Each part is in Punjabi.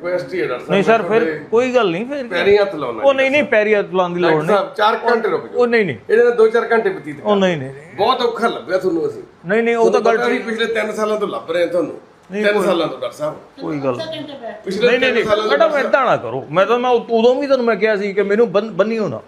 ਰਿਕੁਐਸਟ ਹੀ ਹੈ ਡਾਕਟਰ ਸਾਹਿਬ ਨਹੀਂ ਸਰ ਫਿਰ ਕੋਈ ਗੱਲ ਨਹੀਂ ਫਿਰ ਪੈਰੀਂ ਹੱਥ ਲਾਉਣਾ ਉਹ ਨਹੀਂ ਨਹੀਂ ਪੈਰੀ ਹੱਥ ਲਾਉਣ ਦੀ ਲੋੜ ਨਹੀਂ। ਸਾਹਿਬ 4 ਘੰਟੇ ਰੁਕ ਜਾਓ। ਉਹ ਨਹੀਂ ਨਹੀਂ। ਇਹਦੇ ਨਾਲ 2-4 ਘੰਟੇ ਬਤੀਤ ਉਹ ਨਹੀਂ ਨਹੀਂ। ਬਹੁਤ ਔਖਾ ਲੱਭਿਆ ਤੁਹਾਨੂੰ ਅਸੀਂ। ਨਹੀਂ ਨਹੀਂ ਉਹ ਤਾਂ ਗੱਲ ਨਹੀਂ ਪਿਛਲੇ 3 ਸਾਲਾਂ ਤੋਂ ਲੱਭ ਰਹੇ ਹਾਂ ਤੁਹਾਨੂੰ। 3 ਸਾਲਾਂ ਤੋਂ ਡਾਕਟਰ ਸਾਹਿਬ। ਕੋਈ ਗੱਲ ਪਿਛਲੇ ਨਹੀਂ ਨਹੀਂ 3 ਨਹੀਂ। ਸਾਲਾਂ ਤੋਂ ਮੈਡਮ ਏਦਾਂ ਨਾ ਕਰੋ। ਮੈਂ ਤਾਂ ਮੈਂ ਉਦ- ਵੀ ਤੁਹਾਨੂੰ ਮੈਂ ਕਿਹਾ ਸੀ ਕਿ ਮੈਨੂੰ ਬੰਨ- ਹੋਣਾ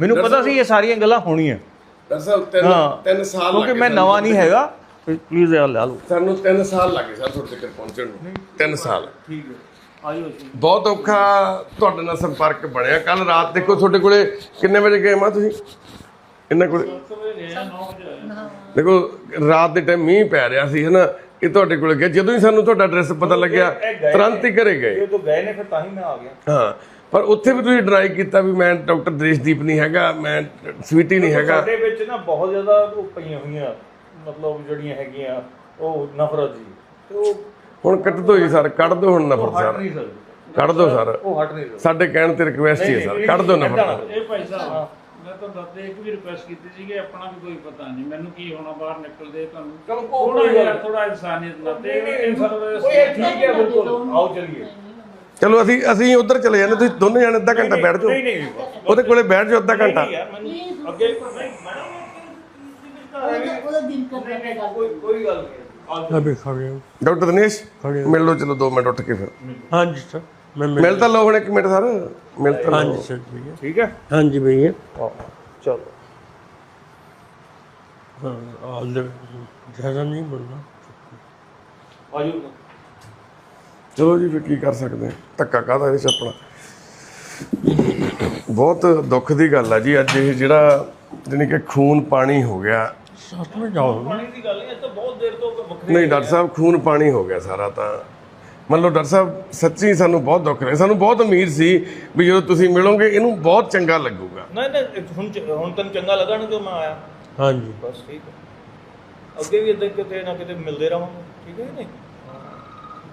ਮੈਨੂੰ ਪਤਾ ਸੀ ਇਹ ਸਾਰੀਆਂ ਗੱਲਾਂ ਹੋਣੀਆਂ। ਡਾਕਟਰ ਸਾਹਿਬ 3 ਹਾਂ। 3 ਸਾਲ ਕਿਉਂਕਿ ਮੈਂ। ਨਵਾਂ ਨਹੀਂ ਹੈਗਾ। ਪਲੀਜ਼ ਇਹ ਲੈ ਲਓ ਸਾਨੂੰ 3 ਸਾਲ ਲੱਗੇ ਸਰ ਤੁਹਾਡੇ ਤੱਕ ਪਹੁੰਚਣ ਨੂੰ। 3 ਸਾਲ। ਠੀਕ ਹੈ। ਬਹੁਤ ਔਖਾ ਤੁਹਾਡੇ ਨਾਲ ਸੰਪਰਕ ਬਣਿਆ। ਕੱਲ ਰਾਤ ਦੇਖੋ ਤੁਹਾਡੇ ਕੋਲੇ ਕਿੰਨੇ ਵਜੇ ਗਏ ਮਾ ਤੁਸੀਂ? ਇਹਨਾਂ ਕੋਲੇ? ਦੇਖੋ ਰਾਤ ਦੇ ਟਾਈਮ ਮੀਂਹ ਪੈ ਰਿਹਾ ਸੀ ਹਨਾ? ਇਹ ਤੁਹਾਡੇ ਕੋਲੇ ਗਿਆ ਜਦੋਂ ਹੀ ਸਾਨੂੰ ਤੁਹਾਡਾ ਐਡਰੈਸ ਪਤਾ ਲੱਗਿਆ ਤੁਰੰਤ ਹੀ ਘਰੇ ਗਏ। ਇਹ ਤੋਂ ਗਏ ਨੇ ਫਿਰ ਤਾਂ ਹੀ ਮੈਂ ਆ ਗਿਆ। ਹਾਂ ਪਰ ਉੱਥੇ ਵੀ ਤੁਸੀਂ ਡਰਾਈ ਕੀਤਾ ਵੀ ਮੈਂ ਡਾਕਟਰ ਦ੍ਰਿਸ਼ਦੀਪ ਨਹੀਂ ਹੈਗਾ ਮੈਂ ਸਵੀਟੀ ਨਹੀਂ ਹੈਗਾ। ਸਾਡੇ ਵਿੱਚ ਨਾ ਬਹੁਤ ਜ਼ਿਆਦਾ ਉਹ ਪਈਆਂ ਹੋਈਆਂ ਮਤਲਬ ਜਿਹੜੀਆਂ ਹੈਗੀਆਂ ਉਹ ਨਫ਼ਰਤ ਜੀ। ਤੇ ਉਹ ਹੁਣ ਕੱਟ ਦੋ ਜੀ ਸਰ ਕੱਢ ਦੋ ਹੁਣ ਨਫ਼ਰਤ ਹਟ ਸਰ। ਨਹੀਂ ਕੱਢ ਦੋ ਸਰ। ਉਹ ਹਟ ਨਹੀਂ ਸਕਦੀ ਸਾਡੇ ਕਹਿਣ ਤੇ ਰਿਕਵੈਸਟ ਹੀ ਹੈ ਸਰ। ਕੱਢ ਦੋ ਨਫ਼ਰਤ ਇਹ ਭਾਈ ਸਾਹਿਬ ਮੈਂ ਤਾਂ ਦੱਸਦੇ ਇੱਕ ਵੀ ਰਿਕੁਐਸਟ ਕੀਤੀ ਸੀ ਕਿ ਆਪਣਾ ਵੀ ਕੋਈ ਪਤਾ ਨਹੀਂ। ਮੈਨੂੰ ਕੀ ਹੋਣਾ ਬਾਹਰ ਨਿਕਲਦੇ ਤੁਹਾਨੂੰ। ਚਲੋ ਉਹ ਥੋੜਾ ਕੋਈ ਜਿਹਾ ਗੱਲ ਥੋੜਾ ਇਨਸਾਨੀਅਤ ਨਾਲ ਤੇ ਇਨਸਾਨ ਕੋਈ ਇਹ ਠੀਕ ਹੈ ਬਿਲਕੁਲ। ਆਓ ਚਲੀਏ। ਚਲੋ ਅਸੀਂ ਅਸੀਂ ਉਧਰ ਚਲੇ ਜਾਂਦੇ ਤੁਸੀਂ ਦੋਨੇ ਜਾਣੇ ਅੱਧਾ ਘੰਟਾ ਬੈਠ ਜਾਓ। ਨਹੀਂ ਨਹੀਂ ਉਹਦੇ ਕੋਲੇ ਬੈਠ ਜਾਓ ਅੱਧਾ ਘੰਟਾ। ਨਹੀਂ ਯਾਰ ਮੈਨੂੰ ਅੱਗੇ ਨਹੀਂ ਉਹਦਾ ਕੋਈ ਕੋਈ ਗੱਲ ਨਹੀਂ। ਆ ਵੀ ਖੜੇ ਡਾਕਟਰ ਦਿਨੇਸ਼ ਮਿਲ ਲਓ ਚਲੋ 2 ਮਿੰਟ ਉੱਠ ਕੇ ਫਿਰ। ਹਾਂਜੀ ਸਰ ਮੈਂ ਮਿਲ- ਤਾਂ ਲਓ ਹੁਣ 1 ਮਿੰਟ ਸਰ ਮਿਲ ਤਾਂ ਹਾਂਜੀ ਸਰ ਠੀਕ ਹੈ। ਹਾਂਜੀ ਭਈਆ। ਚਲੋ। ਆਲ ਜ਼ਿਆਦਾ ਨਹੀਂ ਬੋਲਣਾ। ਆਜੋ। ਚਲੋ ਜੀ ਫਿਰ ਕੀ ਕਰ ਸਕਦੇ ਹਾਂ? ਧੱਕਾ ਕਾਹਦਾ ਇਹਦੇ ਚ ਬਹੁਤ ਦੁੱਖ ਦੀ ਗੱਲ ਆ ਜੀ ਅੱਜ ਇਹ ਜਿਹੜਾ ਜਾਣੀ ਕਿ ਖੂਨ ਪਾਣੀ ਹੋ ਗਿਆ ਸੱਤ ਵਜੇ ਜਾਓ। ਪਾਣੀ ਦੀ ਗੱਲ ਨਹੀਂ ਇਹ ਤਾਂ ਬਹੁਤ ਦੇਰ ਤੋਂ ਵੱਖਰੇ ਨਹੀਂ ਡਾਕਟਰ ਸਾਹਿਬ ਖੂਨ ਪਾਣੀ ਹੋ ਗਿਆ ਸਾਰਾ ਤਾਂ। ਮੰਨ ਲਓ ਡਾਕਟਰ ਸਾਹਿਬ ਸੱਚੀ ਸਾਨੂੰ ਬਹੁਤ ਦੁੱਖ ਰਿਹਾ। ਸਾਨੂੰ ਬਹੁਤ ਉਮੀਦ ਸੀ ਵੀ ਜਦੋਂ ਤੁਸੀਂ ਮਿਲੋਗੇ ਇਹਨੂੰ ਬਹੁਤ ਚੰਗਾ ਲੱਗੂਗਾ। ਨਹੀਂ ਨਹੀਂ ਹੁਣ ਹੁਣ ਤੈਨੂੰ ਚੰਗਾ ਲੱਗਣ ਕਿ ਮੈਂ ਆਇਆ? ਹਾਂਜੀ। ਬਸ ਠੀਕ ਹੈ। ਅੱਗੇ ਵੀ ਇਦਾਂ ਕਿਤੇ ਨਾ ਕਿਤੇ ਮਿਲਦੇ ਰਹਾਂਗੇ। ਠੀਕ ਹੈ ਨਹੀਂ?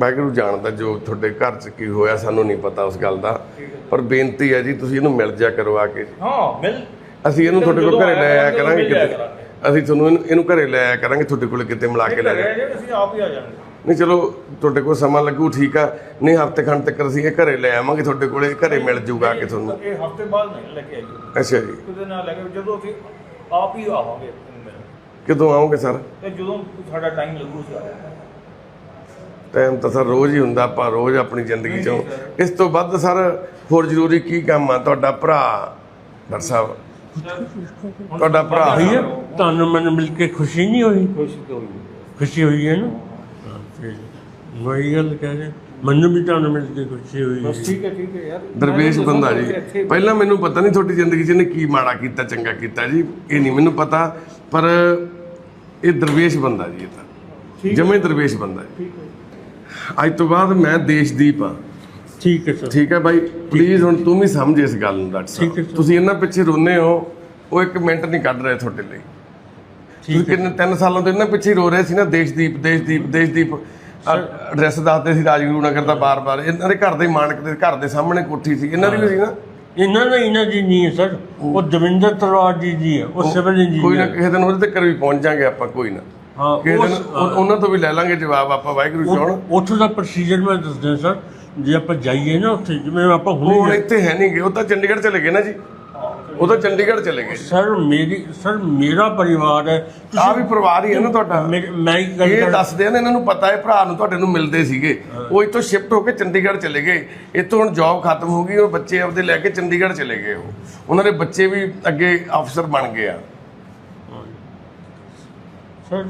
ਵਾਹਿਗੁਰੂ ਜਾਣਦਾ ਜੋ ਤੁਹਾਡੇ ਘਰ 'ਚ ਕੀ ਹੋਇਆ ਸਾਨੂੰ ਨਹੀਂ ਪਤਾ ਉਸ ਗੱਲ ਦਾ। ਪਰ ਬੇਨਤੀ ਹੈ ਜੀ ਤੁਸੀਂ ਇਹਨੂੰ ਮਿਲ ਜਾ ਕਰੋ ਆ ਕੇ। ਹਾਂ ਮਿਲ। ਅਸੀਂ ਇਹਨੂੰ ਤੁਹਾਡੇ ਕੋਲ ਘਰੇ ਲੈ ਆਇਆ ਕਰਾਂਗੇ ਕਿਤੇ। ਅਸੀਂ ਤੁਹਾਨੂੰ ਇਹਨੂੰ ਇਹਨੂੰ ਘਰੇ ਲੈ ਆਇਆ ਕਰਾਂਗੇ ਤੁਹਾਡੇ ਕੋਲ ਕਿਤੇ ਮਿਲਾ ਕੇ ਲੈ ਘਰੇ ਅਸੀਂ ਆਪ ਹੀ ਆ ਜਾਣਗੇ। ਨਹੀਂ ਚਲੋ ਤੁਹਾਡੇ ਕੋਲ ਸਮਾਂ ਲੱਗੂ ਠੀਕ ਆ। ਨਹੀਂ ਹਫ਼ਤੇ ਖੰਡ ਤੱਕ ਅਸੀਂ ਇਹ ਘਰੇ ਲੈ ਆਵਾਂਗੇ ਤੁਹਾਡੇ ਕੋਲੇ ਘਰੇ ਮਿਲ ਜੂਗਾ ਆ ਕੇ ਤੁਹਾਨੂੰ। ਇਹ ਹਫ਼ਤੇ ਬਾਅਦ ਨਹੀਂ ਲੈ ਕੇ ਅੱਛਾ ਜੀ। ਕਿਤੇ ਨਾ ਲੈ ਕੇ ਜਦੋਂ ਅਸੀਂ ਆਪ ਹੀ ਆਵਾਂਗੇ। ਕਦੋਂ ਆਓਗੇ ਸਰ? ਤੇ ਜਦੋਂ ਸਾਡਾ ਟਾਈਮ ਲੱਗੂ ਸੀ ਆ। ਟਾਈਮ ਤਾਂ ਸਰ ਰੋਜ਼ ਹੀ ਹੁੰਦਾ ਆਪਾਂ ਰੋਜ਼ ਆਪਣੀ ਜ਼ਿੰਦਗੀ ਚੋਂ ਇਸ ਤੋਂ ਵੱਧ ਸਰ ਹੋਰ ਜ਼ਰੂਰੀ ਕੀ ਕੰਮ ਆ ਤੁਹਾਡਾ ਭਰਾ ਡਾਕਟਰ ਸਾਹਿਬ? ਤੁਹਾਡਾ ਭਰਾ। ਭਈਆ ਤੁਹਾਨੂੰ ਮੈਨੂੰ ਮਿਲ ਕੇ ਖੁਸ਼ੀ ਨਹੀਂ ਹੋਈ? ਖੁਸ਼ ਹੋਈ। ਖੁਸ਼ੀ ਹੋਈ ਹੈ ਨਾ? ਹਾਂ, ਵਹੀ ਗੱਲ ਕਹਿ ਰਹੇ ਮੈਨੂੰ ਵੀ ਤੁਹਾਨੂੰ ਮਿਲ ਕੇ ਖੁਸ਼ੀ ਹੋਈ ਹੈ। ਠੀਕ ਹੈ ਠੀਕ ਹੈ ਯਾਰ। ਦਰਵੇਸ਼ ਬੰਦਾ ਜੀ ਪਹਿਲਾਂ ਮੈਨੂੰ ਪਤਾ ਨਹੀਂ ਤੁਹਾਡੀ ਜ਼ਿੰਦਗੀ 'ਚ ਇਹਨੇ ਕੀ ਮਾੜਾ ਕੀਤਾ ਚੰਗਾ ਕੀਤਾ ਜੀ ਇਹ ਨਹੀਂ ਮੈਨੂੰ ਪਤਾ ਪਰ ਇਹ ਦਰਵੇਸ਼ ਬੰਦਾ ਜੀ ਇਹ ਤਾਂ। ਜਮੇ ਦਰਵੇਸ਼ ਬੰਦਾ ਜੀ। ਅੱਜ ਤੋਂ ਬਾਅਦ ਮੈਂ ਦੇਸ਼ਦੀਪ ਆ ਠੀਕ ਹੈ ਸਰ। ਠੀਕ ਹੈ ਬਾਈ ਪਲੀਜ਼ ਹੁਣ ਤੂੰ ਵੀ ਸਮਝ ਇਸ ਗੱਲ ਨੂੰ ਡਾਕਟਰ ਸਾਹਿਬ। ਤੁਸੀਂ ਇਹਨਾਂ ਪਿੱਛੇ ਰੋਨੇ ਹੋ ਉਹ ਇੱਕ ਮਿੰਟ ਨਹੀਂ ਕੱਢ ਰਹੇ ਤੁਹਾਡੇ ਲਈ। ਤੁਸੀਂ ਕਿੰਨੇ ਤਿੰਨ ਸਾਲਾਂ ਤੋਂ ਇਹਨਾਂ ਪਿੱਛੇ ਰੋ ਰਹੇ ਸੀ ਨਾ ਦੇਸ਼ਦੀਪ ਦੇਸ਼ਦੀਪ ਦੇਸ਼ਦੀਪ ਐਡਰੈਸ ਦੱਸਦੇ ਸੀ ਰਾਜਗੁਰੂ ਨਗਰ ਦਾ ਬਾਰ-ਬਾਰ। ਇਹਨਾਂ ਦੇ ਘਰ ਦੇ ਮਾਨਕ ਦੇ ਘਰ ਦੇ ਸਾਹਮਣੇ ਕੋਠੀ ਸੀ। ਇਹਨਾਂ ਦੀ ਵੀ ਸੀ ਨਾ? ਇਹਨਾਂ ਦਾ ਇਹਨਾਂ ਦੀ ਨਹੀਂ ਹੈ ਸਰ। ਉਹ ਦਵਿੰਦਰ ਤਲਵਾਰ ਜੀ ਦੀ ਹੈ ਉਹ ਸਿਵਲ ਕੋਈ ਨਾ ਇੰਜੀਨੀਅਰ ਕਿਸੇ ਦਿਨ ਉਹਦੇ ਤੱਕ ਵੀ ਪਹੁੰਚ ਜਾਾਂਗੇ ਆਪਾਂ ਕੋਈ ਨਾ। ਹਾਂ ਕਿਸੇ ਦਿਨ ਉਸ- ਉਹ- ਉਹਨਾਂ ਤੋਂ ਵੀ ਲੈ ਲਾਂਗੇ ਜਵਾਬ ਆਪਾਂ ਵਾਹਿਗੁਰੂ ਉਹ- ਉੱਥੋਂ ਦਾ ਪ੍ਰੋਸੀਜਰ ਮੈਂ ਦੱਸਦਾ ਸਰ ਜੇ ਆਪਾਂ ਜਾਈਏ ਨਾ ਉੱਥੇ ਜਿਵੇਂ ਆਪਾਂ ਉਹ ਹੁਣ ਹੁਣੇ ਇੱਥੇ ਹੈ ਨਹੀਂ ਗਏ ਉਹ ਤਾਂ ਚੰਡੀਗੜ੍ਹ ਚਲੇ ਗਏ ਨਾ ਜੀ। ਉਹ ਤਾਂ ਚੰਡੀਗੜ੍ਹ ਚਲੇ ਗਏ। ਸਰ ਮੇਰੀ ਸਰ ਮੇਰਾ ਪਰਿਵਾਰ ਹੈ। ਆ ਵੀ ਪਰਿਵਾਰ ਹੀ ਹੈ ਨਾ ਤੁਹਾਡਾ। ਮੇਰੇ- ਮੈਂ ਇੱਕ ਗੱਲ ਇਹ ਕਰ- ਦੱਸਦੇ ਆ ਨਾ ਇਹਨਾਂ ਨੂੰ ਪਤਾ ਹੈ ਭਰਾ ਨੂੰ ਤੁਹਾਡੇ ਨੂੰ ਮਿਲਦੇ ਸੀਗੇ। ਉਹ ਇੱਥੋਂ ਸ਼ਿਫਟ ਹੋ ਕੇ ਚੰਡੀਗੜ੍ਹ ਚਲੇ ਗਏ। ਇੱਥੋਂ ਹੁਣ ਜੌਬ ਖਤਮ ਹੋ ਗਈ ਉਹ ਬੱਚੇ ਆਪਦੇ ਲੈ ਕੇ ਚੰਡੀਗੜ੍ਹ ਚਲੇ ਗਏ ਉਹ। ਉਹਨਾਂ ਦੇ ਬੱਚੇ ਵੀ ਅੱਗੇ ਅਫਸਰ ਬਣ ਗਏ ਆ। ਸਰ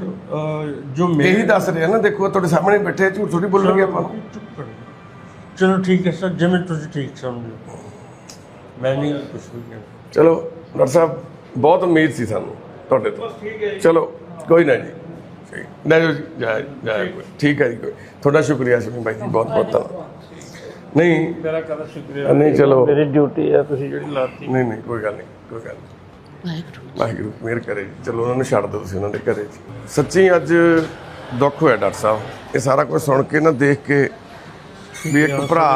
ਜੋ ਇਹੀ ਮੇਰੇ ਦੱਸ ਰਹੇ ਨਾ ਦੇਖੋ ਤੁਹਾਡੇ ਸਾਹਮਣੇ ਬੈਠੇ ਝੂਠ ਥੋੜੀ ਬੋਲਾਂਗੇ ਆਪਾਂ। ਚੁੱਪ ਕਰੋ। ਚਲੋ ਠੀਕ ਹੈ ਸਰ ਜਿਵੇਂ ਤੁਸੀਂ ਠੀਕ ਸਮਝੋ। ਮੈਂ ਨਹੀਂ ਕੁਝ ਵੀ ਕਹਿਣਾ ਚਲੋ ਡਾਕਟਰ ਸਾਹਿਬ ਬਹੁਤ ਉਮੀਦ ਸੀ ਸਾਨੂੰ ਤੁਹਾਡੇ ਤੋਂ। ਚਲੋ ਕੋਈ ਨਾ ਜੀ। ਠੀਕ। ਜਾਓ ਜੀ ਜੈ ਜੈ ਕੋਈ। ਠੀਕ ਹੈ ਜੀ ਕੋਈ। ਤੁਹਾਡਾ ਸ਼ੁਕਰੀਆ ਸ਼ਮੀ ਭਾਈ ਜੀ ਬਹੁਤ ਬਹੁਤ ਧੰਨਵਾਦ। ਨਹੀਂ। ਮੇਰਾ ਕਦਾ ਸ਼ੁਕਰੀਆ। ਨਹੀਂ ਚਲੋ। ਮੇਰੀ ਡਿਊਟੀ ਹੈ ਤੁਸੀਂ ਜਿਹੜੀ ਲਾਤੀ। ਨਹੀਂ ਨਹੀਂ ਕੋਈ ਗੱਲ ਨਹੀਂ ਕੋਈ ਗੱਲ ਨਹੀਂ। ਵਾਹਿਗੁਰੂ ਮਿਹਰ ਕਰੇ ਜੀ। ਚਲੋ ਉਹਨਾਂ ਨੂੰ ਛੱਡ ਦਿਓ ਤੁਸੀਂ ਉਹਨਾਂ ਦੇ ਘਰੇ ਜੀ। ਸੱਚੀ ਅੱਜ ਦੁੱਖ ਹੋਇਆ ਡਾਕਟਰ ਸਾਹਿਬ। ਇਹ ਸਾਰਾ ਕੁਝ ਸੁਣ ਕੇ ਨਾ ਦੇਖ ਕੇ ਵੀ ਇੱਕ ਭਰਾ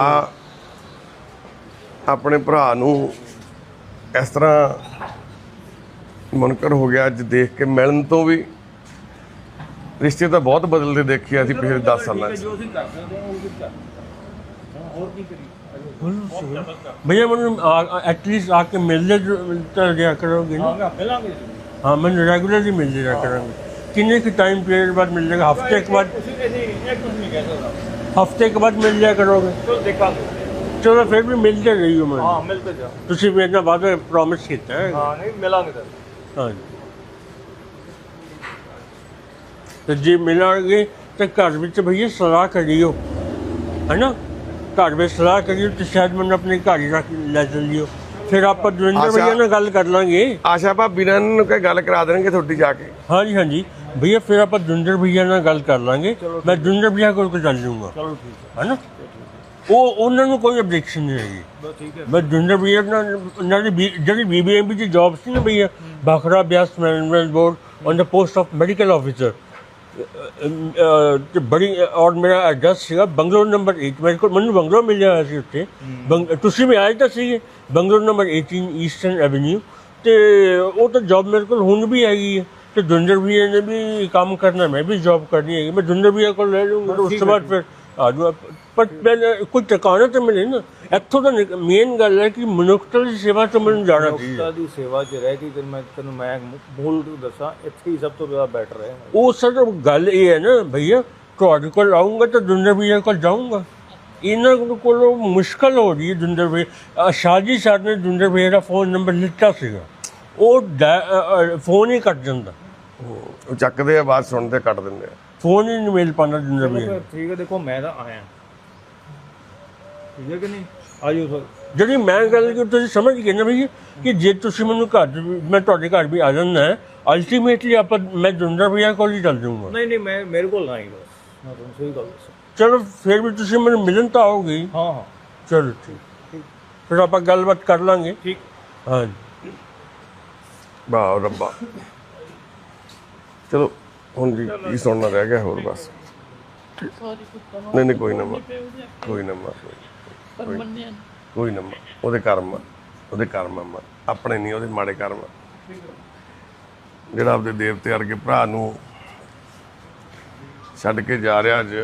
ਆਪਣੇ ਭਰਾ ਨੂੰ ਇਸ ਤਰ੍ਹਾਂ ਮੁਨਕਰ ਹੋ ਗਿਆ ਅੱਜ ਦੇਖ ਕੇ ਮਿਲਣ ਤੋਂ ਵੀ ਰਿਸ਼ਤੇ ਤਾਂ ਬਹੁਤ ਬਦਲਦੇ ਦੇਖੇ ਅਸੀਂ ਪਿਛਲੇ 10 ਸਾਲਾਂ 'ਚ। ਜੋ ਅਸੀਂ ਕਰ ਸਕਦੇ ਹਾਂ ਉਹ ਵੀ ਕਰ ਸਕਦੇ ਹਾਂ ਹੋਰ ਕੀ ਕਰੀਏ? भैया मैं एटलीस्ट आके मिलते जाया करोगे हाँ मैं रेगुलरली हाँ, मतलब मिल जाया करोगे। किन्ने के टाइम पीरियड बाद मिल जाएगा? हफ़्ते के बाद? हफ़्ते के बाद मिल जाया करोगे? चलो फिर भी मिलते रही हूँ मैं तुम मेरे ना बाद में प्रॉमिस किया है? हाँ, हाँ जी। तो मिला तो घर में तो भैया सलाह करी है ना? ਘਰ ਵਿੱਚ ਸਲਾਹ ਕਰਿਓ ਤੇ ਸ਼ਾਇਦ ਮੈਨੂੰ ਆਪਣੇ ਘਰ ਹੀ ਰੱਖ ਲੈ ਚੱਲਿਓ ਫਿਰ ਆਪਾਂ ਦਵਿੰਦਰ। ਭਈਆ ਨਾਲ ਗੱਲ ਕਰ ਲਾਂਗੇ। ਆਸ਼ਾ ਭਾਬੀ ਨਾਲ ਨੂੰ ਕੋਈ ਗੱਲ ਕਰਾ ਦੇਣਗੇ ਤੁਹਾਡੀ ਜਾ ਕੇ। ਹਾਂਜੀ ਹਾਂਜੀ। ਭਈਆ ਫਿਰ ਆਪਾਂ ਦਵਿੰਦਰ ਭਈਆ ਨਾਲ ਗੱਲ ਕਰ ਲਾਂਗੇ। ਮੈਂ ਦਵਿੰਦਰ ਭਈਆ ਕੋਲ ਕੋ ਚੱਲ ਜਾਊਂਗਾ ਚਲੋ ਠੀਕ ਹੈ। ਹੈਨਾ? ਉਹ ਉਹਨਾਂ ਨੂੰ ਕੋਈ ਅਬਜੈਕਸ਼ਨ ਨਹੀਂ ਹੈਗੀ। ਬਸ ਠੀਕ ਹੈ। ਮੈਂ ਦਵਿੰਦਰ ਭਈਆ ਨਾਲ ਉਹਨਾਂ ਦੀ ਬੀ- ਜਿਹੜੀ ਬੀਬੀਐਮਬੀ ਦੀ ਜੌਬ ਸੀ ਨਾ ਭਈਆ Bhakra Beas management board on ਦਾ ਪੋਸਟ ਆਫ ਮੈਡੀਕਲ ਆਫੀਸਰ ਤੇ ਬੜੀ ਔਰ ਮੇਰਾ ਐਡਰੈਸ ਸੀਗਾ ਬੰਗਲੌਰ ਨੰਬਰ 8 ਮੇਰੇ ਕੋਲ ਮੈਨੂੰ ਬੰਗਲੌਰ ਮਿਲਿਆ ਹੋਇਆ ਸੀ ਉੱਥੇ। ਤੁਸੀਂ ਵੀ ਆਏ ਤਾਂ ਸੀ ਬੰਗਲੌਰ ਨੰਬਰ 18 ਈਸਟਰਨ ਐਵੇਨਿਊ ਤੇ ਉਹ ਤਾਂ ਜੌਬ ਮੇਰੇ ਕੋਲ ਹੁਣ ਵੀ ਹੈਗੀ ਹੈ। ਤੇ ਦੁੰਦਰ ਭਈਆ ਨੇ ਵੀ ਕੰਮ ਕਰਨਾ ਮੈਂ ਵੀ ਜੌਬ ਕਰਨੀ ਹੈਗੀ। ਮੈਂ ਦੁੰਦਰ ਭਈਆ ਕੋਲ ਲੈ। ਲੂੰਗਾ ਉਸ ਤੋਂ ਬਾਅਦ ਫਿਰ ਆ ਜਾਊਗਾ ਪਰ ਪਹਿਲੇ ਕੋਈ ਟਿਕਾਣਾ ਤਾਂ ਮਿਲੇ ਨਾ ਇੱਥੋਂ ਤਾਂ ਮੇਨ ਗੱਲ ਹੈ ਕਿ ਮਨੁੱਖਤਾ ਦੀ ਸੇਵਾ ਤੋਂ ਮੈਨੂੰ ਜਾਣਾ ਚਾਹੀਦਾ। ਮਨੁੱਖਤਾ ਦੀ ਸੇਵਾ 'ਚ ਰਹਿ ਕੇ ਤੈਨੂੰ ਮੈਂ ਤੈਨੂੰ ਮੈਂ ਮੂਲ ਦੱਸਾਂ ਇੱਥੇ ਹੀ ਸਭ ਤੋਂ ਜ਼ਿਆਦਾ ਬੈਟਰ ਹੈ। ਉਹ ਸਰ ਗੱਲ ਇਹ ਹੈ ਨਾ ਭਈਆ ਤੁਹਾਡੇ ਕੋਲ ਆਉਂਗਾ ਤਾਂ ਦੁੰਦਰ ਭਈਆ ਕੋਲ ਜਾਊਂਗਾ। ਇਹਨਾਂ ਕੋਲ ਮੁਸ਼ਕਲ ਹੋ ਰਹੀ ਹੈ ਦੁੰਦਰ ਸ਼ਾਜੀ ਸਰ ਨੇ ਦੁੰਦਰ ਭਈਆ ਦਾ ਫੋਨ ਨੰਬਰ ਲਿੱਤਾ ਸੀਗਾ। ਉਹ ਫੋਨ ਹੀ ਕੱਟ ਜਾਂਦਾ ਉਹ ਚੱਕਦੇ ਆ ਬਾਅਦ ਸੁਣਦੇ ਕੱਟ ਦਿੰਦੇ ਆ। ਫੋਨ ਹੀ ਨਹੀਂ ਮਿਲ ਦੁੰਦਰ ਭਈਆ ਨੂੰ। ਠੀਕ ਹੈ ਦੇਖੋ ਮੈਂ ਤਾਂ ਆਇਆ। ਠੀਕ ਹੈ ਕਿ ਨਹੀਂ? ਆਜੋ ਸਰ ਜਿਹੜੀ ਮੈਂ ਗੱਲ ਕਿ ਤੁਸੀਂ ਸਮਝ ਗਏ ਨਾ ਭਈਆ ਕਿ ਜੇ ਤੁਸੀਂ ਮੈਨੂੰ ਘਰ ਵੀ- ਮੈਂ ਤੁਹਾਡੇ ਘਰ ਵੀ ਆ ਜਾਂਦਾ ਹੈ ਅਲਟੀਮੇਟਲੀ ਆਪਾਂ ਮੈਂ ਦੁੰਦਰ ਭਈਆ ਕੋਲ ਹੀ ਚੱਲ ਜਾਊਂਗਾ। ਨਹੀਂ ਨਹੀਂ ਮੈਂ ਮੇਰੇ ਕੋਲ ਨਾ ਹੀ ਬਸ। ਮੈਂ ਤੁਹਾਨੂੰ ਸਹੀ ਗੱਲ ਦੱਸਾਂ। ਚਲੋ ਫਿਰ ਵੀ ਤੁਸੀਂ ਮੈਨੂੰ ਮਿਲਣ ਤਾਂ ਆਓਗੇ। ਹੀ। ਹਾਂ। ਹਾਂ ਚਲੋ ਠੀਕ। ਫਿਰ ਆਪਾਂ ਗੱਲਬਾਤ ਕਰ ਲਾਂਗੇ। ਠੀਕ। ਹਾਂ ਵਾਹ ਰੱਬਾ। ਚਲੋ। ਹੁਣ ਜੀ ਕੀ ਸੁਣਨਾ ਰਹਿ ਗਿਆ ਹੋਰ ਬਸ। ਨਹੀਂ ਨਹੀਂ ਕੋਈ ਨਾ ਕੋਈ ਨਾ ਮੰਨਿਆ ਨੀ। ਕੋਈ ਨਾ ਉਹਦੇ ਕਰਮ ਆ, ਉਹਦੇ ਕਰਮ ਆ ਆਪਣੇ ਨਹੀਂ ਉਹਦੇ ਮਾੜੇ ਕਰਮ ਆ। ਜਿਹੜਾ ਆਪਦੇ ਦੇਵਤੇ ਵਰਗੇ ਭਰਾ ਨੂੰ ਛੱਡ ਕੇ ਜਾ ਰਿਹਾ ਅੱਜ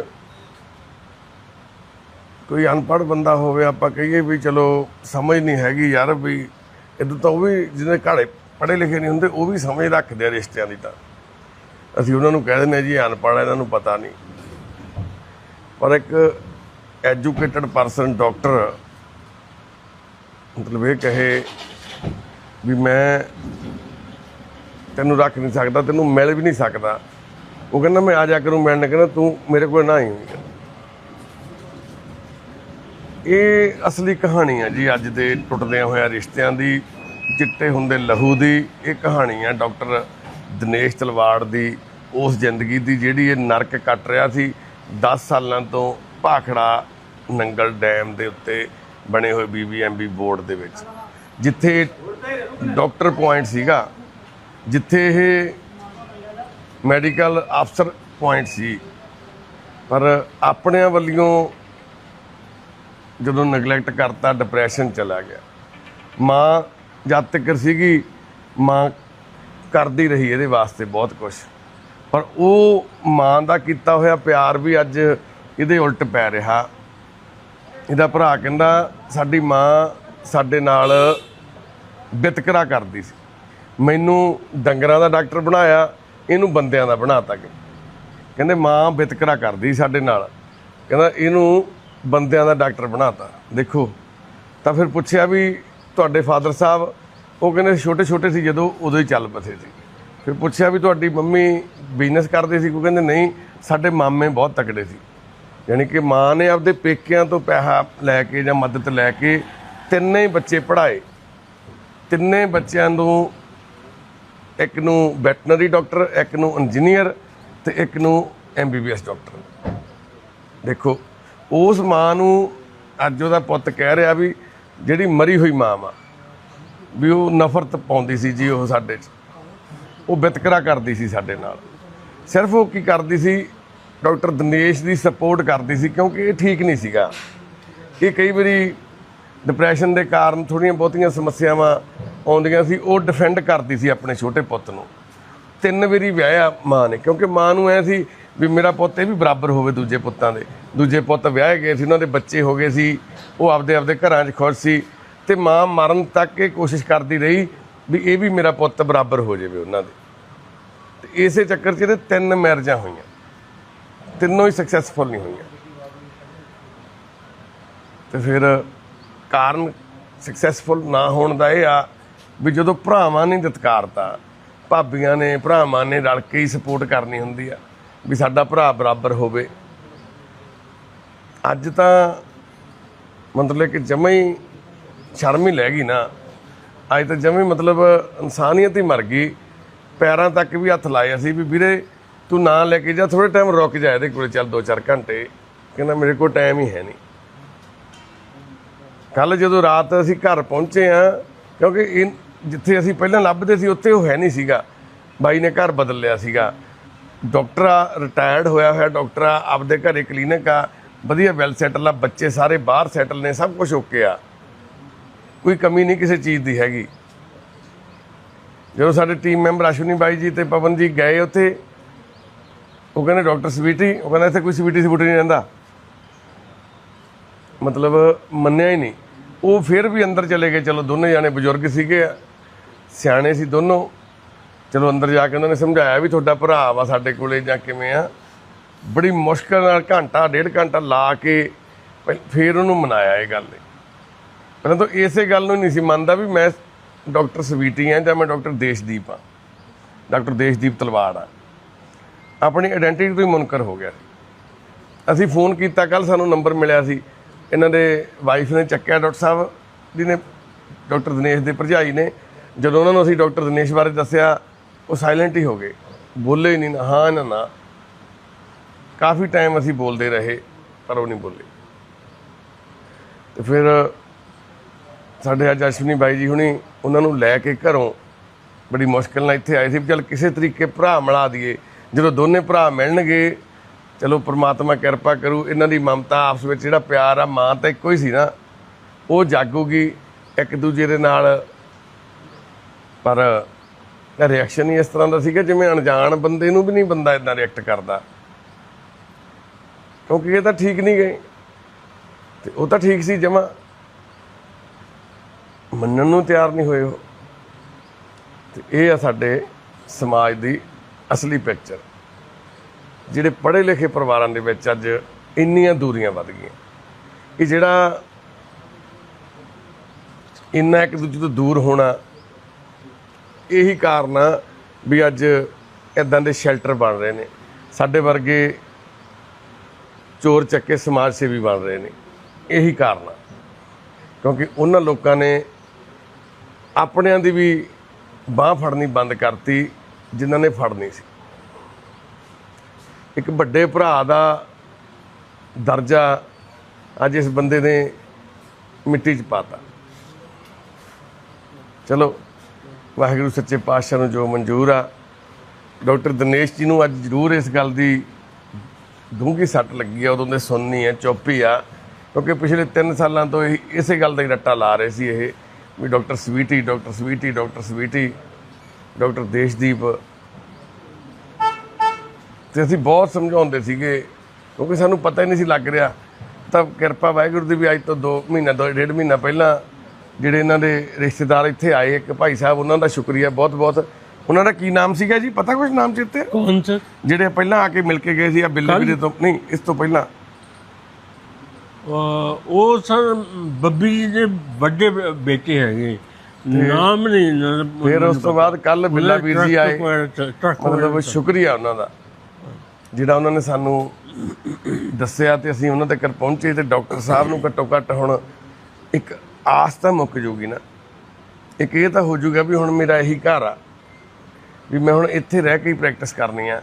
ਕੋਈ ਅਨਪੜ੍ਹ ਬੰਦਾ ਹੋਵੇ ਆਪਾਂ ਕਹੀਏ ਵੀ ਚਲੋ ਸਮਝ ਨਹੀਂ ਹੈਗੀ ਯਾਰ ਵੀ ਇਦੋਂ ਤਾਂ ਉਹ ਵੀ ਜਿਹਨੇ ਘਾੜੇ ਪੜ੍ਹੇ ਲਿਖੇ ਨਹੀਂ ਹੁੰਦੇ ਉਹ ਵੀ ਸਮਝ ਰੱਖਦੇ ਆ ਰਿਸ਼ਤਿਆਂ ਦੀ ਤਾਂ। ਅਸੀਂ ਉਹਨਾਂ ਨੂੰ ਕਹਿ ਦਿੰਦੇ ਹਾਂ ਜੀ ਅਨਪੜ੍ਹ ਆ, ਇਹਨਾਂ ਨੂੰ ਪਤਾ ਨਹੀਂ। ਪਰ ਇੱਕ ਐਜੂਕੇਟਡ ਪਰਸਨ ਡਾਕਟਰ ਮਤਲਬ ਇਹ ਕਹੇ ਵੀ ਮੈਂ ਤੈਨੂੰ ਰੱਖ ਨਹੀਂ ਸਕਦਾ ਤੈਨੂੰ ਮਿਲ ਵੀ ਨਹੀਂ ਸਕਦਾ। ਉਹ ਕਹਿੰਦਾ ਮੈਂ ਆ ਜਾ ਕਰੂੰ ਮਿਲਣ ਕਹਿੰਦਾ ਤੂੰ ਮੇਰੇ ਕੋਲ ਨਾ ਆਈ ਇਹ ਅਸਲੀ ਕਹਾਣੀ ਹੈ ਜੀ ਅੱਜ ਦੇ ਟੁੱਟਦਿਆਂ ਹੋਇਆ ਰਿਸ਼ਤਿਆਂ ਦੀ ਚਿੱਟੇ ਹੁੰਦੇ ਲਹੂ ਦੀ ਇਹ ਕਹਾਣੀ ਹੈ ਡਾਕਟਰ ਦਿਨੇਸ਼ ਤਲਵਾੜ ਦੀ। ਉਸ ਜ਼ਿੰਦਗੀ ਦੀ ਜਿਹੜੀ ਇਹ ਨਰਕ ਕੱਟ ਰਿਹਾ ਸੀ 10 ਸਾਲਾਂ ਤੋਂ ਭਾਖੜਾ ਨੰਗਲ ਡੈਮ ਦੇ ਉੱਤੇ ਬਣੇ ਹੋਏ ਬੀਬੀਐਮਬੀ ਬੋਰਡ ਦੇ ਵਿੱਚ, ਜਿੱਥੇ ਡਾਕਟਰ ਪੁਆਇੰਟ ਸੀਗਾ, ਜਿੱਥੇ ਇਹ ਮੈਡੀਕਲ ਅਫਸਰ ਪੁਆਇੰਟ ਸੀ। ਪਰ ਆਪਣਿਆਂ ਵੱਲੋਂ ਜਦੋਂ ਨੈਗਲੈਕਟ ਕਰਤਾ, ਡਿਪਰੈਸ਼ਨ ਚਲਾ ਗਿਆ। ਮਾਂ ਜਦ ਤੱਕ ਸੀਗੀ, ਮਾਂ ਕਰਦੀ ਰਹੀ ਇਹਦੇ ਵਾਸਤੇ ਬਹੁਤ ਕੁਝ ਪਰ ਉਹ ਮਾਂ ਦਾ ਕੀਤਾ ਹੋਇਆ ਪਿਆਰ ਵੀ ਅੱਜ ਇਹਦੇ ਉਲਟ ਪੈ ਰਿਹਾ। ਇਹਦਾ ਭਰਾ ਕਹਿੰਦਾ, ਸਾਡੀ ਮਾਂ ਸਾਡੇ ਨਾਲ ਵਿਤਕਰਾ ਕਰਦੀ ਸੀ। ਮੈਨੂੰ ਡੰਗਰਾਂ ਦਾ ਡਾਕਟਰ ਬਣਾਇਆ, ਇਹਨੂੰ ਬੰਦਿਆਂ ਦਾ ਬਣਾਤਾ ਕਿ ਕਹਿੰਦੇ, ਮਾਂ ਵਿਤਕਰਾ ਕਰਦੀ ਸਾਡੇ ਨਾਲ। ਕਹਿੰਦਾ, ਇਹਨੂੰ ਬੰਦਿਆਂ ਦਾ ਡਾਕਟਰ ਬਣਾਤਾ। ਦੇਖੋ, ਤਾਂ ਫਿਰ ਪੁੱਛਿਆ ਵੀ ਤੁਹਾਡੇ ਫਾਦਰ ਸਾਹਿਬ, ਉਹ ਕਹਿੰਦੇ ਛੋਟੇ ਛੋਟੇ ਸੀ ਜਦੋਂ ਉਦੋਂ ਹੀ ਚੱਲ ਪਏ ਸੀ। ਫਿਰ ਪੁੱਛਿਆ ਵੀ ਤੁਹਾਡੀ ਮੰਮੀ ਬਿਜ਼ਨਸ ਕਰਦੇ ਸੀ, ਉਹ ਕਹਿੰਦੇ ਨਹੀਂ, ਸਾਡੇ ਮਾਮੇ ਬਹੁਤ ਤਕੜੇ ਸੀ। ਯਾਨੀ ਕਿ ਮਾਂ ਨੇ ਆਪਦੇ ਪੇਕਿਆਂ ਤੋਂ ਪੈਸਾ ਲੈ ਕੇ ਜਾਂ ਮਦਦ ਲੈ ਕੇ ਤਿੰਨੇ ਹੀ ਬੱਚੇ ਪੜ੍ਹਾਏ। ਤਿੰਨੇ ਬੱਚਿਆਂ ਨੂੰ ਇੱਕ ਨੂੰ ਵੈਟਰਨਰੀ ਡਾਕਟਰ ਇੱਕ ਨੂੰ ਇੰਜੀਨੀਅਰ ਤੇ ਇੱਕ ਨੂੰ ਐਮਬੀਬੀਐਸ ਡਾਕਟਰ ਦੇਖੋ, ਉਸ ਮਾਂ ਨੂੰ ਅੱਜ ਉਹਦਾ ਪੁੱਤ ਕਹਿ ਰਿਹਾ ਵੀ ਜਿਹੜੀ ਮਰੀ ਹੋਈ ਮਾਂ ਵਾ, ਵੀ ਉਹ ਨਫ਼ਰਤ ਪਾਉਂਦੀ ਸੀ ਜੀ ਉਹ ਸਾਡੇ 'ਚ। ਉਹ ਵਿਤਕਰਾ ਕਰਦੀ ਸੀ ਸਾਡੇ ਨਾਲ। ਸਿਰਫ ਉਹ ਕੀ ਕਰਦੀ ਸੀ, ਡਾਕਟਰ ਦਿਨੇਸ਼ ਦੀ ਸਪੋਰਟ ਕਰਦੀ ਸੀ, ਕਿਉਂਕਿ ਇਹ ਠੀਕ ਨਹੀਂ ਸੀਗਾ। ਇਹ ਕਈ ਵਾਰੀ ਡਿਪਰੈਸ਼ਨ ਦੇ ਕਾਰਨ ਥੋੜੀਆਂ ਬਹੁਤੀਆਂ ਸਮੱਸਿਆਵਾਂ ਆਉਂਦੀਆਂ ਸੀ, ਉਹ ਡਿਫੈਂਡ ਕਰਦੀ ਸੀ ਆਪਣੇ ਛੋਟੇ ਪੁੱਤ ਨੂੰ। ਤਿੰਨ ਵਾਰੀ ਵਿਆਹਿਆ ਮਾਂ ਨੇ, ਕਿਉਂਕਿ ਮਾਂ ਨੂੰ ਐ ਸੀ ਵੀ ਮੇਰਾ ਪੁੱਤ ਇਹ ਵੀ ਬਰਾਬਰ ਹੋਵੇ ਦੂਜੇ ਪੁੱਤਾਂ ਦੇ। ਦੂਜੇ ਪੁੱਤ ਵਿਆਹੇ ਗਏ ਸੀ, ਉਹਨਾਂ ਦੇ ਬੱਚੇ ਹੋ ਗਏ ਸੀ, ਉਹ ਆਪਦੇ ਆਪਦੇ ਘਰਾਂ 'ਚ ਖੁਸ਼ ਸੀ ਤੇ ਮਾਂ ਮਰਨ ਤੱਕ ਇਹ ਕੋਸ਼ਿਸ਼ ਕਰਦੀ ਰਹੀ ਵੀ ਇਹ ਵੀ ਮੇਰਾ ਪੁੱਤ ਬਰਾਬਰ ਹੋ ਜਾਵੇ ਉਹਨਾਂ ਦੇ। ਤੇ ਇਸੇ ਚੱਕਰ 'ਚ ਇਹਦੇ ਤਿੰਨ ਮੈਰਿਜਾਂ ਹੋਈਆਂ। ਤਿੰਨੋਂ ਹੀ ਸਕਸੈਸਫੁਲ ਨਹੀਂ ਹੋਈਆਂ। ਤੇ ਫਿਰ ਕਾਰਨ ਸਕਸੈਸਫੁਲ ਨਾ ਹੋਣ ਦਾ ਇਹ ਆ ਵੀ ਜਦੋਂ ਭਰਾਵਾਂ ਨੇ ਦਿੱਤਕਾਰਤਾ ਭਾਬੀਆਂ ਨੇ, ਭਰਾਵਾਂ ਨੇ ਰਲ ਕੇ ਹੀ ਸਪੋਰਟ ਕਰਨੀ ਹੁੰਦੀ ਆ ਵੀ ਸਾਡਾ ਭਰਾ ਬਰਾਬਰ ਹੋਵੇ। ਅੱਜ ਤਾਂ ਮਤਲਬ ਕਿ ਜਮਾ ਹੀ ਸ਼ਰਮ ਹੀ ਲੈ ਗਈ ਨਾ। ਅੱਜ ਤਾਂ ਜਮਾ ਹੀ ਮਤਲਬ ਇਨਸਾਨੀਅਤ ਹੀ ਮਰ ਗਈ। ਪੈਰਾਂ ਤੱਕ ਵੀ ਹੱਥ ਲਾਏ ਅਸੀਂ ਵੀ ਵੀਰੇ, ਤੂੰ ਨਾ ਲੈ ਕੇ ਜਾ ਥੋੜੇ ਟਾਈਮ ਰੁਕ ਜਾ ਇਹਦੇ ਕੋਲੇ, ਚੱਲ 2-4 ਘੰਟੇ। ਕਹਿੰਦਾ ਮੇਰੇ ਕੋਲ ਟਾਈਮ ਹੀ ਹੈ ਨਹੀਂ। ਕੱਲ ਜਦੋਂ ਰਾਤ ਅਸੀਂ ਘਰ ਪਹੁੰਚੇ ਆ ਕਿਉਂਕਿ ਇਹ ਜਿੱਥੇ ਅਸੀਂ ਪਹਿਲਾਂ ਲੱਭਦੇ ਸੀ, ਉੱਥੇ ਉਹ ਹੈ ਨਹੀਂ ਸੀਗਾ। ਬਾਈ ਨੇ ਘਰ ਬਦਲ ਲਿਆ ਸੀਗਾ। ਡਾਕਟਰ ਆ ਰਿਟਾਇਰਡ ਹੋਇਆ ਹੋਇਆ ਡਾਕਟਰ ਆ, ਆਪਦੇ ਘਰੇ ਕਲੀਨਿਕ ਆ। ਵਧੀਆ ਵੈਲ ਸੈਟਲ ਆ, ਬੱਚੇ ਸਾਰੇ ਬਾਹਰ ਸੈਟਲ ਨੇ, ਸਭ ਕੁਝ ਓਕੇ ਆ। ਕੋਈ ਕਮੀ ਨਹੀਂ ਕਿਸੇ ਚੀਜ਼ ਦੀ ਹੈਗੀ। ਜਦੋਂ ਸਾਡੇ ਟੀਮ ਮੈਂਬਰ ਅਸ਼ਵਨੀ ਬਾਈ ਜੀ ਤੇ ਪਵਨ ਜੀ ਗਏ ਉੱਥੇ, ਉਹ ਕਹਿੰਦੇ ਡਾਕਟਰ ਸਵੀਟੀ ਉਹ ਕਹਿੰਦਾ, ਇੱਥੇ ਕੋਈ ਸਵੀਟੀ ਸਵੂਟੀ ਨਹੀਂ ਰਹਿੰਦਾ। ਮਤਲਬ ਮੰਨਿਆ ਹੀ ਨਹੀਂ। ਉਹ ਫਿਰ ਵੀ ਅੰਦਰ ਚਲੇ ਗਏ। ਚਲੋ, ਦੋਨੇ ਜਾਣੇ ਬਜ਼ੁਰਗ ਸੀਗੇ, ਸਿਆਣੇ ਸੀ ਦੋਨੋਂ। ਚਲੋ, ਅੰਦਰ ਜਾ ਕੇ ਉਹਨਾਂ ਨੇ ਸਮਝਾਇਆ ਵੀ ਤੁਹਾਡਾ ਭਰਾ ਵਾ ਸਾਡੇ ਕੋਲੇ ਜਾਂ ਕਿਵੇਂ ਆ। ਬੜੀ ਮੁਸ਼ਕਲ ਨਾਲ ਘੰਟਾ, ਡੇਢ ਘੰਟਾ ਲਾ ਕੇ ਫਿਰ ਉਹਨੂੰ ਮਨਾਇਆ ਇਹ ਗੱਲ। ਪਹਿਲਾਂ ਤਾਂ ਇਸੇ ਗੱਲ ਨੂੰ ਨਹੀਂ ਸੀ ਮੰਨਦਾ ਵੀ ਮੈਂ ਡਾਕਟਰ ਸਵੀਟੀ ਆ ਜਾਂ ਮੈਂ ਡਾਕਟਰ ਦੇਸ਼ਦੀਪ ਆ? ਡਾਕਟਰ ਦੇਸ਼ਦੀਪ ਤਲਵਾੜ ਆ। ਆਪਣੀ ਆਇਡੈਂਟੀਟੀ ਤੋਂ ਹੀ ਮੁਨਕਰ ਹੋ ਗਿਆ ਸੀ। ਅਸੀਂ ਫੋਨ ਕੀਤਾ ਕੱਲ ਸਾਨੂੰ ਨੰਬਰ ਮਿਲਿਆ ਸੀ। ਇਹਨਾਂ ਦੇ ਵਾਈਫ ਨੇ ਚੱਕਿਆ ਡਾਕਟਰ ਸਾਹਿਬ ਜੀ ਨੇ ਡਾਕਟਰ ਦਿਨੇਸ਼ ਦੇ ਭਰਜਾਈ ਨੇ। ਜਦੋਂ ਉਹਨਾਂ ਨੂੰ ਅਸੀਂ ਡਾਕਟਰ ਦਿਨੇਸ਼ ਬਾਰੇ ਦੱਸਿਆ, ਉਹ ਸਾਇਲੈਂਟ ਹੀ ਹੋ ਗਏ। ਬੋਲੇ ਨਹੀਂ ਨਾ ਹਾਂ ਨਾ ਨਾ। ਕਾਫੀ ਟਾਈਮ ਅਸੀਂ ਬੋਲਦੇ ਰਹੇ, ਪਰ ਉਹ ਨਹੀਂ ਬੋਲੇ। ਤੇ ਫਿਰ ਸਾਡੇ ਅੱਜ ਅਸ਼ਵਨੀ ਬਾਈ ਜੀ ਹੁਣੀ ਉਹਨਾਂ ਨੂੰ ਲੈ ਕੇ ਘਰੋਂ ਬੜੀ ਮੁਸ਼ਕਲ ਨਾਲ ਇੱਥੇ ਆਏ ਸੀ ਵੀ ਚੱਲ ਕਿਸੇ ਤਰੀਕੇ ਭਰਾ ਮਿਲਾ ਦਈਏ। ਜਦੋਂ ਦੋਨੇ ਭਰਾ ਮਿਲਣਗੇ, ਚਲੋ ਪ੍ਰਮਾਤਮਾ ਕਿਰਪਾ ਕਰੂ, ਇਹਨਾਂ ਦੀ ਮਮਤਾ ਆਪਸ ਵਿੱਚ ਜਿਹੜਾ ਪਿਆਰ ਆ, ਮਾਂ ਤਾਂ ਇੱਕੋ ਹੀ ਸੀ ਨਾ, ਉਹ ਜਾਗੂਗੀ ਇੱਕ ਦੂਜੇ ਦੇ ਨਾਲ। ਪਰ ਰਿਐਕਸ਼ਨ ਹੀ ਇਸ ਤਰ੍ਹਾਂ ਦਾ ਸੀਗਾ, ਜਿਵੇਂ ਅਣਜਾਣ ਬੰਦੇ ਨੂੰ ਵੀ ਨਹੀਂ ਬੰਦਾ ਇਦਾਂ ਰਿਐਕਟ ਕਰਦਾ। ਕਿਉਂਕਿ ਇਹ ਤਾਂ ਠੀਕ ਨਹੀਂ ਗਏ। ਤੇ ਉਹ ਤਾਂ ਠੀਕ ਸੀ ਜਮਾ। ਮੰਨਣ ਨੂੰ ਤਿਆਰ ਨਹੀਂ ਹੋਏ ਉਹ। ਤੇ ਇਹ ਆ ਸਾਡੇ ਸਮਾਜ ਦੀ ਅਸਲੀ ਪਿਕਚਰ ਜਿਹੜੇ ਪੜ੍ਹੇ ਲਿਖੇ ਪਰਿਵਾਰਾਂ ਦੇ ਵਿੱਚ ਅੱਜ ਇੰਨੀਆਂ ਦੂਰੀਆਂ ਵੱਧ ਗਈਆਂ। ਇਹ ਜਿਹੜਾ ਇੰਨਾ ਇੱਕ ਦੂਜੇ ਤੋਂ ਦੂਰ ਹੋਣਾ, ਇਹੀ ਕਾਰਨ ਆ ਵੀ ਅੱਜ ਇਦਾਂ ਦੇ ਸ਼ੈਲਟਰ ਬਣ ਰਹੇ ਨੇ। ਸਾਡੇ ਵਰਗੇ ਚੋਰ ਚੱਕੇ ਸਮਾਜ ਸੇਵੀ ਬਣ ਰਹੇ ਨੇ। ਇਹੀ ਕਾਰਨ ਆ। ਕਿਉਂਕਿ ਉਹਨਾਂ ਲੋਕਾਂ ਨੇ ਆਪਣਿਆਂ ਦੀ ਵੀ ਬਾਹ ਫੜਨੀ ਬੰਦ ਕਰਤੀ, ਜਿਨ੍ਹਾਂ ਨੇ ਫੜਨੀ ਸੀ। ਇੱਕ ਵੱਡੇ ਭਰਾ ਦਾ ਦਰਜਾ ਅੱਜ ਇਸ ਬੰਦੇ ਨੇ ਮਿੱਟੀ 'ਚ ਪਾਤਾ। ਚਲੋ, ਵਾਹਿਗੁਰੂ ਸੱਚੇ ਪਾਤਸ਼ਾਹ ਨੂੰ ਜੋ ਮਨਜ਼ੂਰ ਆ, ਡਾਕਟਰ ਦਿਨੇਸ਼ ਜੀ ਨੂੰ ਅੱਜ ਜ਼ਰੂਰ ਇਸ ਗੱਲ ਦੀ ਡੂੰਘੀ ਸੱਟ ਲੱਗੀ ਆ, ਉਦੋਂ ਦੇ ਸੁਣਨੀ ਆ, ਚੁੱਪ ਆ, ਕਿਉਂਕਿ ਪਿਛਲੇ 3 ਸਾਲਾਂ ਤੋਂ ਇਹ ਇਸੇ ਗੱਲ ਦਾ ਹੀ ਰੱਟਾ ਲਾ ਰਹੇ ਸੀ ਇਹ। ਵੀ doctor Sweety doctor Sweety doctor Sweety doctor Deshdeep. ਤੇ ਅਸੀਂ ਬਹੁਤ ਸਮਝਾਉਂਦੇ ਸੀਗੇ ਕਿਉਂਕਿ ਸਾਨੂੰ ਪਤਾ ਹੀ ਨਹੀਂ ਸੀ ਲੱਗ ਰਿਹਾ। ਤਾਂ ਕਿਰਪਾ ਵਾਹਿਗੁਰੂ ਦੀ ਵੀ ਅੱਜ ਤੋਂ 2 ਮਹੀਨਾ ਦੋ ਡੇਢ ਮਹੀਨਾ ਪਹਿਲਾਂ ਜਿਹੜੇ ਇਹਨਾਂ ਦੇ ਰਿਸ਼ਤੇਦਾਰ ਇੱਥੇ ਆਏ ਇੱਕ ਭਾਈ ਸਾਹਿਬ ਉਹਨਾਂ ਦਾ ਸ਼ੁਕਰੀਆ ਬਹੁਤ ਬਹੁਤ ਉਹਨਾਂ ਦਾ ਕੀ ਨਾਮ ਸੀਗਾ ਜੀ? ਪਤਾ ਕੁਝ ਨਾਮ ਚਿੱਤੇ ਕੌਣ ਸਰ ਜਿਹੜੇ ਪਹਿਲਾਂ ਆ ਕੇ ਮਿਲ ਕੇ ਗਏ ਸੀ ਆ ਬਿੱਲੇ ਵੀਰੇ ਤੋਂ ਨਹੀਂ ਇਸ ਤੋਂ ਪਹਿਲਾਂ। ਉਹ ਸਰ ਬੱਬੀ ਜੀ ਦੇ ਵੱਡੇ ਬੇਟੇ ਹੈਗੇ। ਨਾਮ ਨਹੀਂ ਫਿਰ ਉਸ ਤੋਂ ਬਾਅਦ ਕੱਲ ਬਿੱਲਾ ਵੀਰ ਜੀ ਆਏ। ਮਤਲਬ ਸ਼ੁਕਰੀਆ ਉਹਨਾਂ ਦਾ। ਜਿਹੜਾ ਉਹਨਾਂ ਨੇ ਸਾਨੂੰ ਦੱਸਿਆ ਤੇ ਅਸੀਂ ਉਹਨਾਂ ਤੱਕ ਪਹੁੰਚੇ ਤੇ ਡਾਕਟਰ ਸਾਹਿਬ ਨੂੰ ਘੱਟੋ ਘੱਟ ਹੁਣ ਇੱਕ ਆਸ ਤਾਂ ਮੁੱਕ ਜੂਗੀ ਨਾ। ਇੱਕ ਇਹ ਤਾਂ ਹੋ ਜਾਊਗਾ ਵੀ ਹੁਣ ਮੇਰਾ ਇਹੀ ਘਰ ਆ। ਵੀ ਮੈਂ ਹੁਣ ਇੱਥੇ ਰਹਿ ਕੇ ਹੀ ਪ੍ਰੈਕਟਿਸ ਕਰਨੀ ਆ।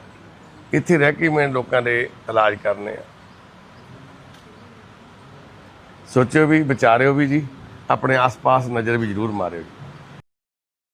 ਇੱਥੇ ਰਹਿ ਕੇ ਮੈਂ ਲੋਕਾਂ ਦੇ ਇਲਾਜ ਕਰਨੇ ਆ। ਸੋਚਿਓ ਵੀ ਵਿਚਾਰਿਓ ਵੀ ਜੀ ਆਪਣੇ ਆਸ-ਪਾਸ ਨਜ਼ਰ ਵੀ ਜ਼ਰੂਰ ਮਾਰਿਓ ਜੀ।